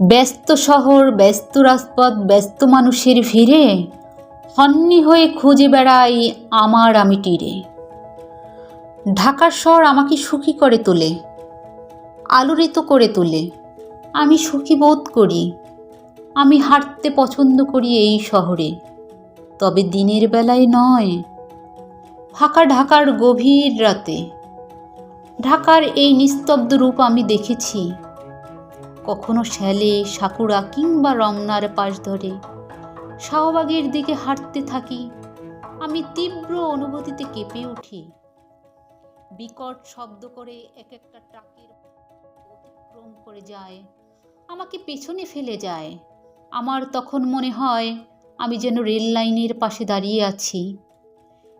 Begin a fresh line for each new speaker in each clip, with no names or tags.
ব্যস্ত শহর, ব্যস্ত রাজপথ, ব্যস্ত মানুষের ভিড়ে হন্নি হয়ে খুঁজে বেড়াই আমার আমি তীরে। ঢাকার শহর আমাকে সুখী করে তোলে, আলোড়িত করে তোলে। আমি সুখী বোধ করি, আমি হাঁটতে পছন্দ করি এই শহরে। তবে দিনের বেলায় নয়, ফাঁকা ঢাকার গভীর রাতে। ঢাকার এই নিস্তব্ধ রূপ আমি দেখেছি। কখনো শ্যালে সাকুরা কিংবা রমনার পাশ ধরে। শাহবাগের দিকে হাঁটতে থাকি। আমি তীব্র অনুভূতিতে কেঁপে উঠি। বিকট শব্দ করে এক একটা ট্রাকের অতিক্রম করে যায়। আমাকে পেছনে ফেলে যায়। আমার তখন মনে হয় আমি যেন রেল লাইনের পাশে দাঁড়িয়ে আছি।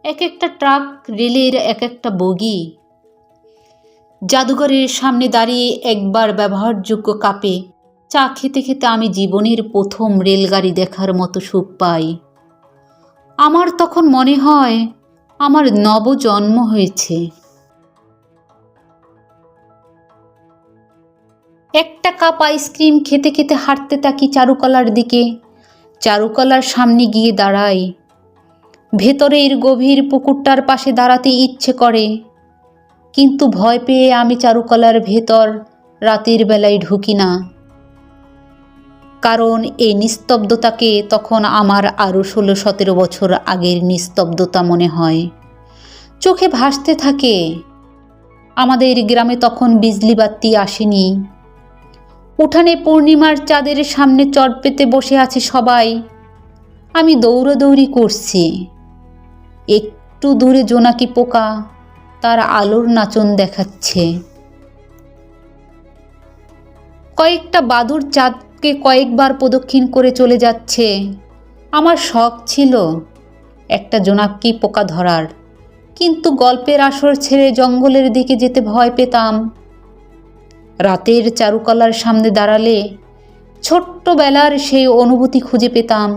এক একটা ট্রাক, রেলের এক একটা বগি। জাদুঘরের সামনে দাঁড়িয়ে একবার ব্যবহারযোগ্য কাপে চা খেতে খেতে আমি জীবনের প্রথম রেলগাড়ি দেখার মতো সুখ পাই। আমার তখন মনে হয় আমার নবজন্ম হয়েছে। একটা কাপ আইসক্রিম খেতে খেতে হাঁটতে থাকি চারুকলার দিকে। চারুকলার সামনে গিয়ে দাঁড়াই। ভেতরের গভীর পুকুরটার পাশে দাঁড়াতে ইচ্ছে করে। কিন্তু ভয় পেয়ে আমি চারুকলার ভেতর রাতের বেলায় ঢুকি না। কারণ এই নিস্তব্ধতাকে তখন আমার আরও ষোলো সতেরো বছর আগের নিস্তব্ধতা মনে হয়। চোখে ভাসতে থাকে। আমাদের গ্রামে তখন বিজলি বাতি আসেনি। উঠানে পূর্ণিমার চাঁদের সামনে চট পেতে বসে আছে সবাই। আমি দৌড়দৌড়ি করছি। একটু দূরে জোনাকি পোকা তার আলোর নাচন দেখাচ্ছে। কয়েকটা বাদুর চাঁদকে কয়েকবার প্রদক্ষিণ করে চলে যাচ্ছে। আমার শখ ছিল একটা জোনাকি পোকা ধরার, কিন্তু গল্পের আসর ছেড়ে জঙ্গলের দিকে যেতে ভয় পেতাম। রাতের চারুকলার সামনে দাঁড়ালে ছোট্টবেলার সেই অনুভূতি খুঁজে পেতাম।